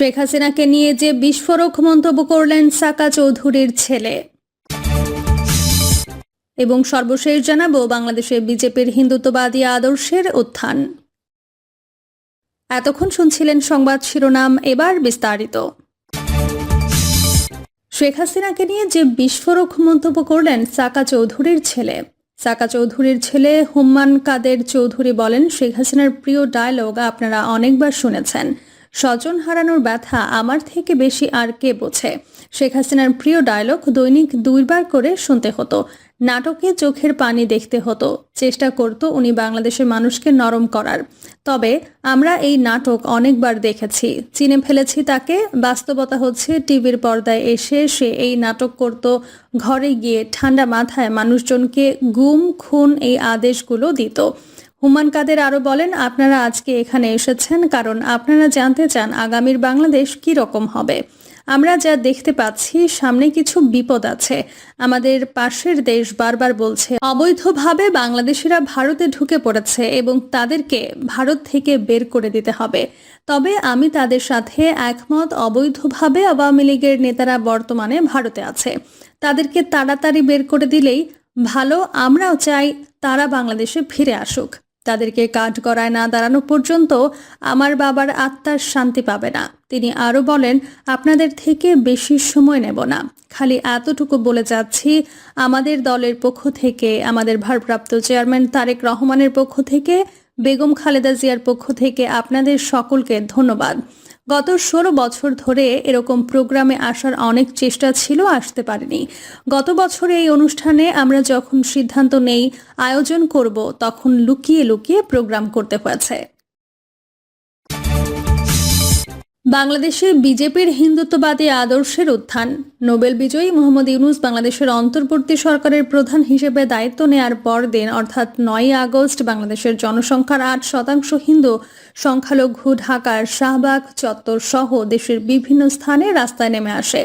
শেখ হাসিনাকে নিয়ে যে বিস্ফোরক মন্তব্য করলেন সাকা চৌধুরীর ছেলে। এবং সর্বশেষ জানাব বাংলাদেশে বিজেপির হিন্দুত্ববাদী আদর্শের উত্থান। এতক্ষণ শুনছিলেন সংবাদ শিরোনাম, এবার বিস্তারিত। শেখ হাসিনাকে নিয়ে যে বিস্ফোরক মন্তব্য করলেন সাকা চৌধুরীর ছেলে। সাকা চৌধুরীর ছেলে হুম্মান কাদের চৌধুরী বলেন, শেখ হাসিনার প্রিয় ডায়লগ আপনারা অনেকবার শুনেছেন। স্বজন হারানোর ব্যথা আমার থেকে বেশি আর কে বোঝে? শেখ হাসিনার প্রিয় ডায়লগ দৈনিক দুইবার করে শুনতে হতো। নাটকে চোখের পানি দেখতে হতো। চেষ্টা করত উনি বাংলাদেশের মানুষকে নরম করার। তবে আমরা এই নাটক অনেকবার দেখেছি। চিনে ফেলেছি তাকে। বাস্তবতা হচ্ছে, টিভির পর্দায় এসে সে এই নাটক করত। ঘরে গিয়ে ঠান্ডা মাথায় মানুষজনকে গুম, খুন এই আদেশগুলো দিত। হুমান কাদের আরও বলেন, আপনারা আজকে এখানে এসেছেন কারণ আপনারা জানতে চান আগামীর বাংলাদেশ কি রকম হবে। আমরা যা দেখতে পাচ্ছি, সামনে কিছু বিপদ আছে। আমাদের পাশের দেশ বারবার বলছে, অবৈধভাবে বাংলাদেশিরা ভারতে ঢুকে পড়েছে এবং তাদেরকে ভারত থেকে বের করে দিতে হবে। তবে আমি তাদের সাথে একমত, অবৈধভাবে আওয়ামী লীগের নেতারা বর্তমানে ভারতে আছে। তাদেরকে তাড়াতাড়ি বের করে দিলেই ভালো, আমরাও চাই তারা বাংলাদেশে ফিরে আসুক। তাদেরকে কাঠ গড়ায় না দাঁড়ানো পর্যন্ত আমার বাবার আত্মার শান্তি পাবে না। তিনি আরও বলেন, আপনাদের থেকে বেশি সময় নেব না। খালি এতটুকু বলে যাচ্ছি, আমাদের দলের পক্ষ থেকে, আমাদের ভারপ্রাপ্ত চেয়ারম্যান তারেক রহমানের পক্ষ থেকে, বেগম খালেদা জিয়ার পক্ষ থেকে আপনাদের সকলকে ধন্যবাদ। গত ষোলো বছর ধরে এরকম প্রোগ্রামে আসার অনেক চেষ্টা ছিল, আসতে পারেনি। গত বছর এই অনুষ্ঠানে আমরা যখন সিদ্ধান্ত নেই আয়োজন করব, তখন লুকিয়ে লুকিয়ে প্রোগ্রাম করতে হয়েছে। বাংলাদেশে বিজেপির হিন্দুত্ববাদী আদর্শের উত্থান। নোবেল বিজয়ী মোহাম্মদ ইউনুস বাংলাদেশের অন্তর্বর্তী সরকারের প্রধান হিসেবে দায়িত্ব নেয়ার পর দিন, অর্থাৎ নয় আগস্ট, বাংলাদেশের জনসংখ্যার আট শতাংশ হিন্দু, সংখ্যালঘু, ঢাকার শাহবাগ, চত্বর সহ দেশের বিভিন্ন স্থানে রাস্তায় নেমে আসে।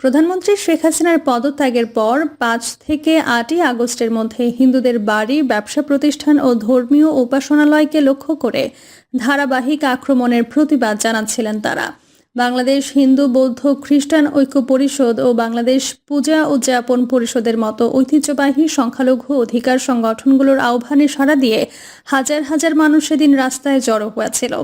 প্রধানমন্ত্রী শেখ হাসিনার পদত্যাগের পর পাঁচ থেকে আটই আগস্টের মধ্যে হিন্দুদের বাড়ি, ব্যবসা প্রতিষ্ঠান ও ধর্মীয় উপাসনালয়কে লক্ষ্য করে ধারাবাহিক আক্রমণের প্রতিবাদ জানাচ্ছিলেন তারা। বাংলাদেশ হিন্দু, বৌদ্ধ, খ্রিস্টান ঐক্য পরিষদ ও বাংলাদেশ পূজা উদযাপন পরিষদের মতো ঐতিহ্যবাহী সংখ্যালঘু অধিকার সংগঠনগুলোর আহ্বানে সাড়া দিয়ে হাজার হাজার মানুষ সেদিন রাস্তায় জড়ো হয়েছিল।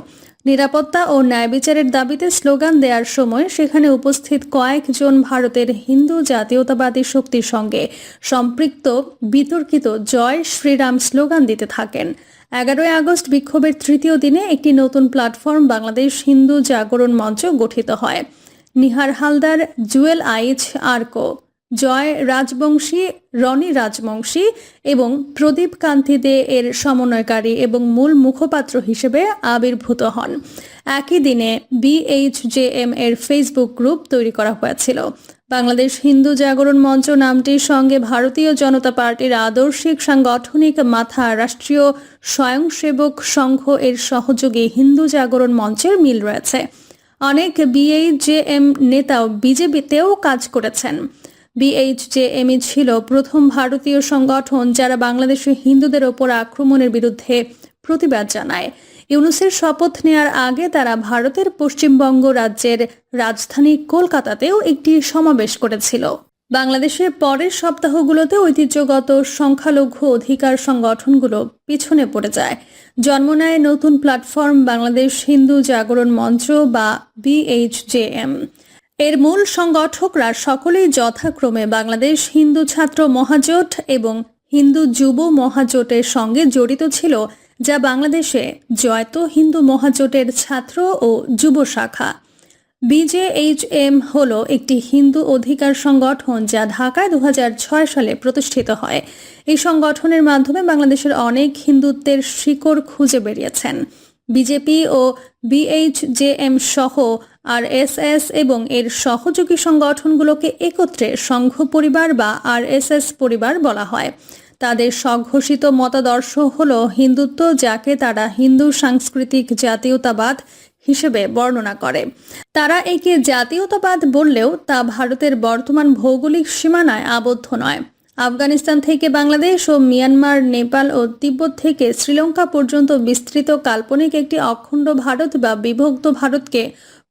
নিরাপত্তা ও ন্যায় বিচারের দাবিতে স্লোগান দেওয়ার সময় সেখানে উপস্থিত কয়েকজন ভারতের হিন্দু জাতীয়তাবাদী শক্তির সঙ্গে সম্পৃক্ত, বিতর্কিত জয় শ্রীরাম স্লোগান দিতে থাকেন। এগারোই আগস্ট বিক্ষোভের তৃতীয় দিনে একটি নতুন প্ল্যাটফর্ম বাংলাদেশ হিন্দু জাগরণ মঞ্চ গঠিত হয়। নিহার হালদার, জুয়েল আইচ আর্কো, জয় রাজবংশী, রনি রাজবংশী এবং প্রদীপ কান্তি দে এর সমন্বয়কারী এবং মূল মুখপাত্র হিসেবে আবির্ভূত হন। একই দিনে বিএইচজেএম এর ফেসবুক গ্রুপ তৈরি করা হয়েছিল। বাংলাদেশ হিন্দু জাগরণ মঞ্চ নামটির সঙ্গে ভারতীয় জনতা পার্টির আদর্শিক সাংগঠনিক মাথা রাষ্ট্রীয় স্বয়ংসেবক সংঘ এর সহযোগী হিন্দু জাগরণ মঞ্চের মিল রয়েছে। অনেক বিএইচজেএম নেতাও বিজেপিতেও কাজ করেছেন। বিএইচজেএমই ছিল প্রথম ভারতীয় সংগঠন যারা বাংলাদেশে হিন্দুদের ওপর আক্রমণের বিরুদ্ধে প্রতিবাদ জানায়। ইউনুসের শপথ নেয়ার আগে তারা ভারতের পশ্চিমবঙ্গ রাজ্যের রাজধানী কলকাতাতেও একটি সমাবেশ করেছিল। বাংলাদেশের পরের সপ্তাহগুলোতে ঐতিহ্যগত সংখ্যালঘু অধিকার সংগঠনগুলো পিছনে পড়ে যায়। জন্ম নেয় নতুন প্ল্যাটফর্ম বাংলাদেশ হিন্দু জাগরণ মঞ্চ বা বিএইচজেএম এর মূল সংগঠকরা সকলেই যথাক্রমে বাংলাদেশ হিন্দু ছাত্র মহাজোট এবং হিন্দু যুব মহাজোটের সঙ্গে জড়িত ছিল যা বাংলাদেশে জয়ত হিন্দু মহাজোটের ছাত্র ও যুব শাখা। বিজেএইচএম হল একটি হিন্দু অধিকার সংগঠন যা ঢাকায় দু হাজার ছয় সালে প্রতিষ্ঠিত হয়। এই সংগঠনের মাধ্যমে বাংলাদেশের অনেক হিন্দুত্বের শিকড় খুঁজে বেরিয়েছেন। বিজেপি ও বিএইচজেএম সহ আরএসএস এবং এর সহযোগী সংগঠনগুলোকে একত্রে সংঘ পরিবার বা আরএসএস পরিবার বলা হয়। তাদের স্বঘোষিত মতাদর্শ হল হিন্দুত্ব, যাকে তারা হিন্দু সাংস্কৃতিক জাতীয়তাবাদ হিসেবে বর্ণনা করে। তারা একে জাতীয়তাবাদ বললেও তা ভারতের বর্তমান ভৌগোলিক সীমানায় আবদ্ধ নয়। আফগানিস্তান থেকে বাংলাদেশ ও মিয়ানমার, নেপাল ও তিব্বত থেকে শ্রীলঙ্কা পর্যন্ত বিস্তৃত কাল্পনিক একটি অখণ্ড ভারত বা বিভক্ত ভারতকে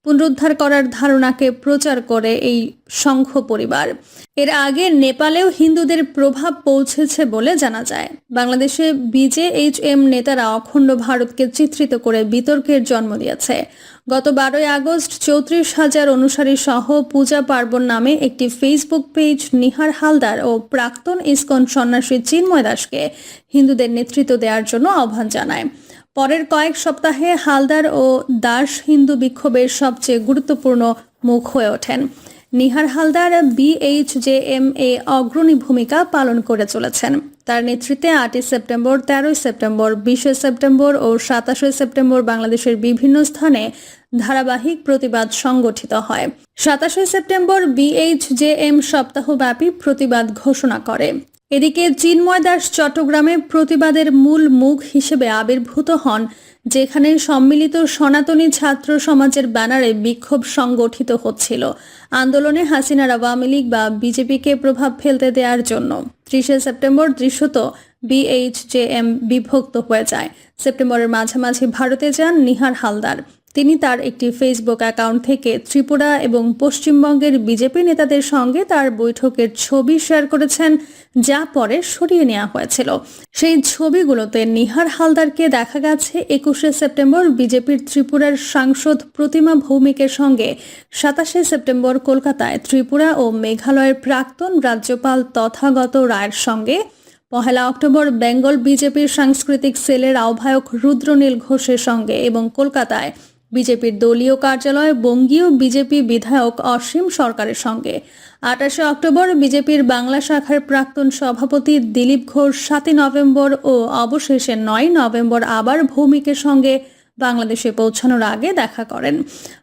পুনরুদ্ধার করার ধারণাকে প্রচার করে এই সংঘ পরিবার। এর আগে নেপালেও হিন্দুদের প্রভাব পৌঁছেছে বলে জানা যায়। বাংলাদেশে বিজেএইচএম নেতারা অখণ্ড ভারতকে চিত্রিত করে বিতর্কের জন্ম দিয়েছে। গত বারোই আগস্ট চৌত্রিশ হাজার অনুসারী সহ পূজা পার্বণ নামে একটি ফেসবুক পেজ নিহার হালদার ও প্রাক্তন ইসকন সন্ন্যাসী চিন্ময় দাসকে হিন্দুদের নেতৃত্ব দেওয়ার জন্য আহ্বান জানায়। পরের কয়েক সপ্তাহে হালদার ও দাস হিন্দু বিক্ষোভের সবচেয়ে গুরুত্বপূর্ণ মুখ হয়ে ওঠেন। নিহার হালদার বিএইচজেএম এ অগ্রণী ভূমিকা পালন করে চলেছেন। তার নেতৃত্বে আটই সেপ্টেম্বর, তেরোই সেপ্টেম্বর, বিশে সেপ্টেম্বর ও সাতাশে সেপ্টেম্বর বাংলাদেশের বিভিন্ন স্থানে ধারাবাহিক প্রতিবাদ সংগঠিত হয়। সাতাশে সেপ্টেম্বর বিএইচজেএম সপ্তাহব্যাপী প্রতিবাদ ঘোষণা করে। এদিকে চিন্ময় দাস চট্টগ্রামে প্রতিবাদের মূল মুখ হিসেবে আবির্ভূত হন, যেখানে সম্মিলিত সনাতনী ছাত্র সমাজের ব্যানারে বিক্ষোভ সংগঠিত হচ্ছিল। আন্দোলনে হাসিনার আওয়ামী লীগ বা বিজেপিকে প্রভাব ফেলতে দেওয়ার জন্য ত্রিশে সেপ্টেম্বর দৃশ্যত বিএইচজেএম বিভক্ত হয়ে যায়। সেপ্টেম্বরের মাঝামাঝি ভারতে যান নিহার হালদার। তিনি তার একটি ফেসবুক অ্যাকাউন্ট থেকে ত্রিপুরা এবং পশ্চিমবঙ্গের বিজেপি নেতাদের সঙ্গে তার বৈঠকের ছবি শেয়ার করেছেন, যা পরে সরিয়ে নেওয়া হয়েছিল। সেই ছবিগুলোতে নিহার হালদারকে দেখা গেছে একুশে সেপ্টেম্বর বিজেপির ত্রিপুরার সাংসদ প্রতিমা ভৌমিকের সঙ্গে। সাতাশে সেপ্টেম্বর কলকাতায় ত্রিপুরা ও মেঘালয়ের প্রাক্তন রাজ্যপাল তথাগত রায়ের সঙ্গে। পহেলা অক্টোবর বেঙ্গল বিজেপির সাংস্কৃতিক সেলের আহ্বায়ক রুদ্রনীল ঘোষের সঙ্গে এবং কলকাতায় বিজেপির দলীয় কার্যালয়ে বঙ্গীয় বিজেপি বিধায়ক অসীম সরকারের সঙ্গে। আঠাশে অক্টোবর বিজেপির বাংলা শাখার প্রাক্তন সভাপতি দিলীপ ঘোষ সাতই নভেম্বর ও অবশেষে নয় নভেম্বর আবার ভৌমিকের সঙ্গে বাংলাদেশে পৌঁছানোর আগে দেখা করেন।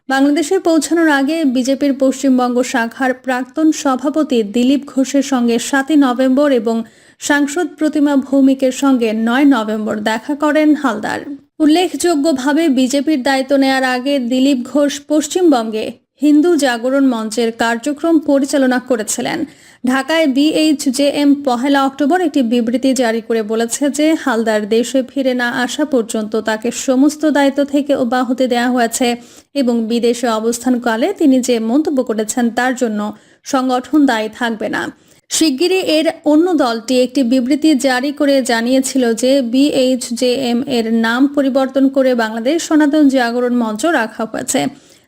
বাংলাদেশে পৌঁছানোর আগে বিজেপির পশ্চিমবঙ্গ শাখার প্রাক্তন সভাপতি দিলীপ ঘোষের সঙ্গে সাতই নভেম্বর এবং সাংসদ প্রতিমা ভৌমিকের সঙ্গে নয় নভেম্বর দেখা করেন হালদার। উল্লেখযোগ্যভাবে বিজেপির দায়িত্ব নেয়ার আগে দিলীপ ঘোষ পশ্চিমবঙ্গে হিন্দু জাগরণ মঞ্চের কার্যক্রম পরিচালনা করেছিলেন। ঢাকায় বিএইচজেএম পহেলা অক্টোবর একটি বিবৃতি জারি করে বলেছে যে, হালদার দেশে ফিরে না আসা পর্যন্ত তাকে সমস্ত দায়িত্ব থেকে অব্যাহতি দেওয়া হয়েছে এবং বিদেশে অবস্থানকালে তিনি যে মন্তব্য করেছেন তার জন্য সংগঠন দায়ী থাকবে না। শিগগিরই এর অন্য দলটি একটি বিবৃতি জারি করে জানিয়েছিল যে বিএইচজেএম এর নাম পরিবর্তন করে বাংলাদেশ সনাতন জাগরণ মঞ্চ রাখা হয়েছে।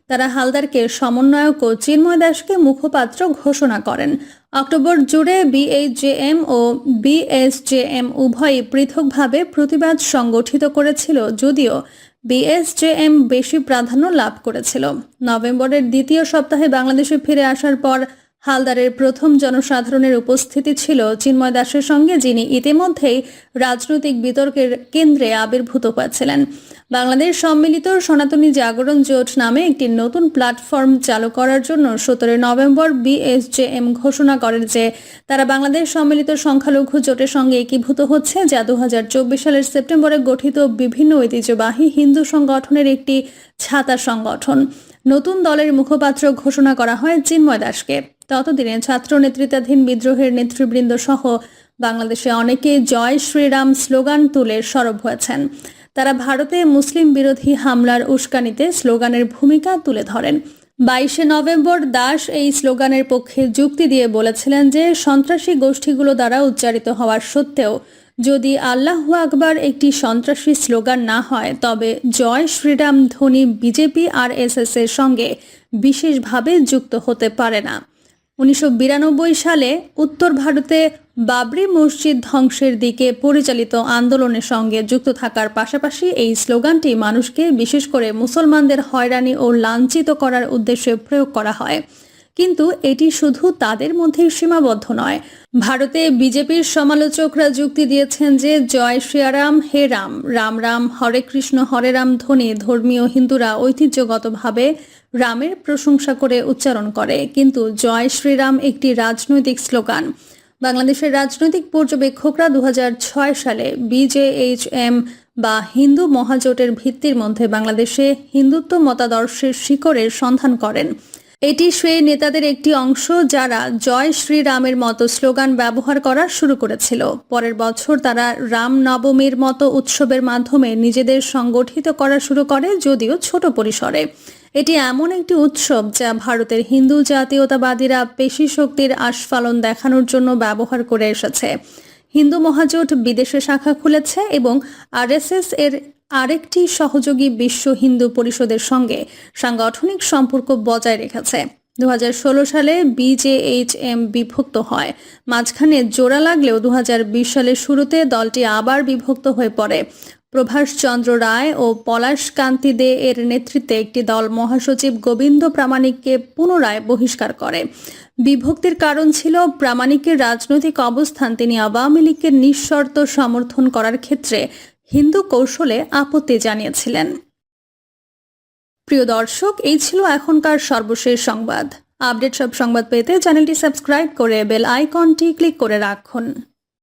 তারা হালদারকে সমন্বয়ক ও চিন্ময় দাসকে মুখপাত্র ঘোষণা করেন। অক্টোবর জুড়ে বিএইচজেএম ও বিএসজেএম উভয়ই পৃথকভাবে প্রতিবাদ সংগঠিত করেছিল, যদিও বিএসজেএম বেশি প্রাধান্য লাভ করেছিল। নভেম্বরের দ্বিতীয় সপ্তাহে বাংলাদেশে ফিরে আসার পর হালদারের প্রথম জনসাধারণের উপস্থিতি ছিল চিন্ময় দাসের সঙ্গে, যিনি ইতিমধ্যেই রাজনৈতিক বিতর্কের কেন্দ্রে আবির্ভূত হয়েছিলেন। বাংলাদেশ সম্মিলিত সনাতনী জাগরণ জোট নামে একটি নতুন প্ল্যাটফর্ম চালু করার জন্য সতেরোই নভেম্বর বিএসজেএম ঘোষণা করেন যে, তারা বাংলাদেশ সম্মিলিত সংখ্যালঘু জোটের সঙ্গে একীভূত হচ্ছে, যা দু হাজার চব্বিশ সালের সেপ্টেম্বরে গঠিত বিভিন্ন ঐতিহ্যবাহী হিন্দু সংগঠনের একটি ছাতা সংগঠন। নতুন দলের মুখপাত্র ঘোষণা করা হয় চিন্ময় দাসকে। ততদিনে ছাত্র নেতৃত্বাধীন বিদ্রোহের নেতৃবৃন্দ সহ বাংলাদেশে অনেকে জয় শ্রীরাম স্লোগান তুলে সরব হয়েছেন। তারা ভারতে মুসলিম বিরোধী হামলার উস্কানিতে স্লোগানের ভূমিকা তুলে ধরেন। বাইশে নভেম্বর দাস এই স্লোগানের পক্ষে যুক্তি দিয়ে বলেছিলেন যে, সন্ত্রাসী গোষ্ঠীগুলো দ্বারা উচ্চারিত হওয়ার সত্ত্বেও যদি আল্লাহু আকবার একটি সন্ত্রাসী স্লোগান না হয়, তবে জয় শ্রীরাম ধ্বনি বিজেপি আর এর সঙ্গে বিশেষভাবে যুক্ত হতে পারে না। উনিশশো বিরানব্বই সালে উত্তর ভারতে বাবরি মসজিদ ধ্বংসের দিকে পরিচালিত আন্দোলনের সঙ্গে যুক্ত থাকার পাশাপাশি এই স্লোগানটি মানুষকে, বিশেষ করে মুসলমানদের হয়রানি ও লাঞ্ছিত করার উদ্দেশ্যে প্রয়োগ করা হয়। কিন্তু এটি শুধু তাদের মধ্যেই সীমাবদ্ধ নয়। ভারতে বিজেপির সমালোচকরা যুক্তি দিয়েছেন যে, জয় শ্রীরাম হে রাম। রাম রাম, হরে কৃষ্ণ, হরে রাম ধ্বনি ধর্মীয় হিন্দুরা ঐতিহ্যগতভাবে রামের প্রশংসা করে উচ্চারণ করে। কিন্তু জয় শ্রীরাম একটি রাজনৈতিক স্লোগান। বাংলাদেশের রাজনৈতিক পর্যবেক্ষকরা দু হাজার ছয় সালে বিজেএইচএম বা হিন্দু মহাজোটের ভিত্তির মধ্যে বাংলাদেশে হিন্দুত্ব মতাদর্শের শিকড়ের সন্ধান করেন। এটি সেই নেতাদের একটি অংশ যারা জয় শ্রীরামের মতো স্লোগান ব্যবহার করা শুরু করেছিল। পরের বছর তারা রাম নবমীর মতো উৎসবের মাধ্যমে নিজেদের সংগঠিত করা শুরু করে, যদিও ছোট পরিসরে। এটি এমন একটি উৎসব যা ভারতের হিন্দু জাতীয়তাবাদীরা পেশি শক্তির আস্ফালন দেখানোর জন্য ব্যবহার করে এসেছে। হিন্দু মহাজোট বিদেশে শাখা খুলেছে এবং আরএসএস এর আরেকটি সহযোগী বিশ্ব হিন্দু পরিষদের সঙ্গে সাংগঠনিক সম্পর্ক বজায় রেখেছে। দু হাজার ষোলো সালে বিজেএইচএম বিভক্ত হয়। মাঝখানে জোড়া লাগলেও দু হাজার বিশ সালের শুরুতে দলটি আবার বিভক্ত হয়ে পড়ে। প্রভাষচন্দ্র রায় ও পলাশ কান্তি দে এর নেতৃত্বে একটি দল মহাসচিব গোবিন্দ প্রামাণিককে পুনরায় বহিষ্কার করে। বিভক্তির কারণ ছিল প্রামাণিকের রাজনৈতিক অবস্থান। তিনি আওয়ামী লীগের নিঃশর্ত সমর্থন করার ক্ষেত্রে হিন্দু কৌশলে আপত্তি জানিয়েছিলেন। প্রিয় দর্শক, এই ছিল এখনকার সর্বশেষ সংবাদ। আপডেট সব সংবাদ পেতে চ্যানেলটি সাবস্ক্রাইব করে বেল আইকনটি ক্লিক করে রাখুন।